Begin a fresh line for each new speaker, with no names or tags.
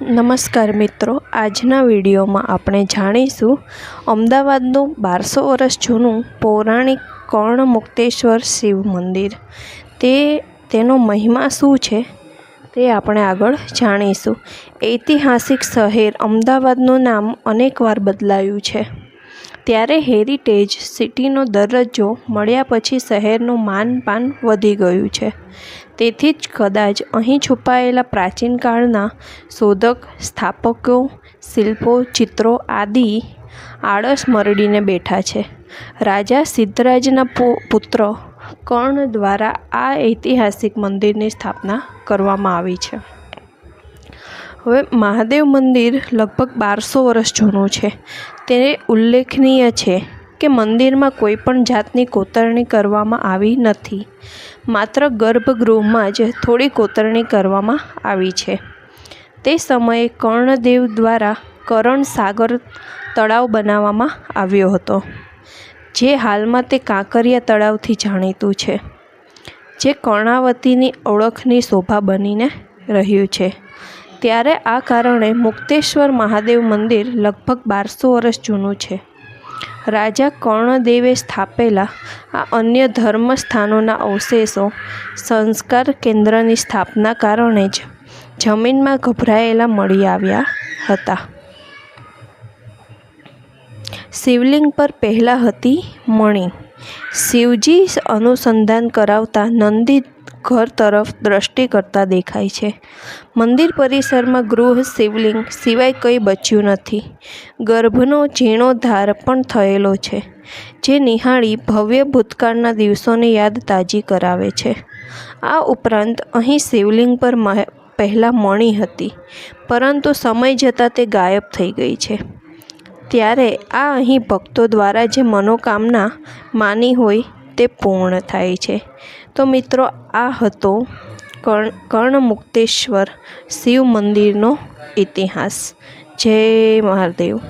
નમસ્કાર મિત્રો, આજના વિડીયોમાં આપણે જાણીશું અમદાવાદનું બારસો વર્ષ જૂનું પૌરાણિક કર્ણમુક્તેશ્વર શિવ મંદિર. તે, તેનો મહિમા શું છે તે આપણે આગળ જાણીશું. ઐતિહાસિક શહેર અમદાવાદનું નામ અનેકવાર બદલાયું છે. ત્યારે હેરિટેજ સિટીનો દરજ્જો મળ્યા પછી શહેરનું માનપાન વધી ગયું છે. તેથી જ કદાચ અહીં છુપાયેલા પ્રાચીન કાળના શોધક, સ્થાપકો, શિલ્પો, ચિત્રો આદિ આળસ મરડીને બેઠા છે. રાજા સિદ્ધરાજના પુત્ર કર્ણ દ્વારા આ ઐતિહાસિક મંદિરની સ્થાપના કરવામાં આવી છે. હવે મહાદેવ મંદિર લગભગ બારસો વર્ષ જૂનું છે. તે ઉલ્લેખનીય છે કે મંદિરમાં કોઈ પણ જાતની કોતરણી કરવામાં આવી નથી. માત્ર ગર્ભગૃહમાં જ થોડી કોતરણી કરવામાં આવી છે. તે સમયે કર્ણદેવ દ્વારા કરણ સાગર તળાવ બનાવવામાં આવ્યો હતો, જે હાલમાં તે કાંકરિયા તળાવથી જાણીતું છે, જે કર્ણાવતીની ઓળખની શોભા બનીને રહ્યું છે. ત્યારે આ કારણે મુક્તેશ્વર મહાદેવ મંદિર લગભગ બારસો વર્ષ જૂનું છે. રાજા કર્ણદેવે સ્થાપેલા આ અન્ય ધર્મ સ્થાનોના અવશેષો સંસ્કાર કેન્દ્રની સ્થાપના કારણે જ જમીનમાં ગભરાયેલા મળી આવ્યા હતા. શિવલિંગ પર પહેલાં હતી મણિ. શિવજી અનુસંધાન કરાવતા નંદી ઘર તરફ દ્રષ્ટિ કરતા દેખાય છે. મંદિર પરિસરમાં ગૃહ, શિવલિંગ સિવાય કંઈ બચ્યું નથી. ગર્ભનો જીર્ણોદ્ધાર પણ થયેલો છે, જે નિહાળી ભવ્ય ભૂતકાળના દિવસોની યાદ તાજી કરાવે છે. આ ઉપરાંત અહીં શિવલિંગ પર પહેલાં મણી હતી, પરંતુ સમય જતાં તે ગાયબ થઈ ગઈ છે. ત્યારે આ અહીં ભક્તો દ્વારા જે મનોકામના માની હોય તે પૂર્ણ થાય છે. તો મિત્રો, આ હતો કર્ણ કર્ણમુક્તેશ્વર શિવ મંદિરનો ઇતિહાસ. જય મહાદેવ.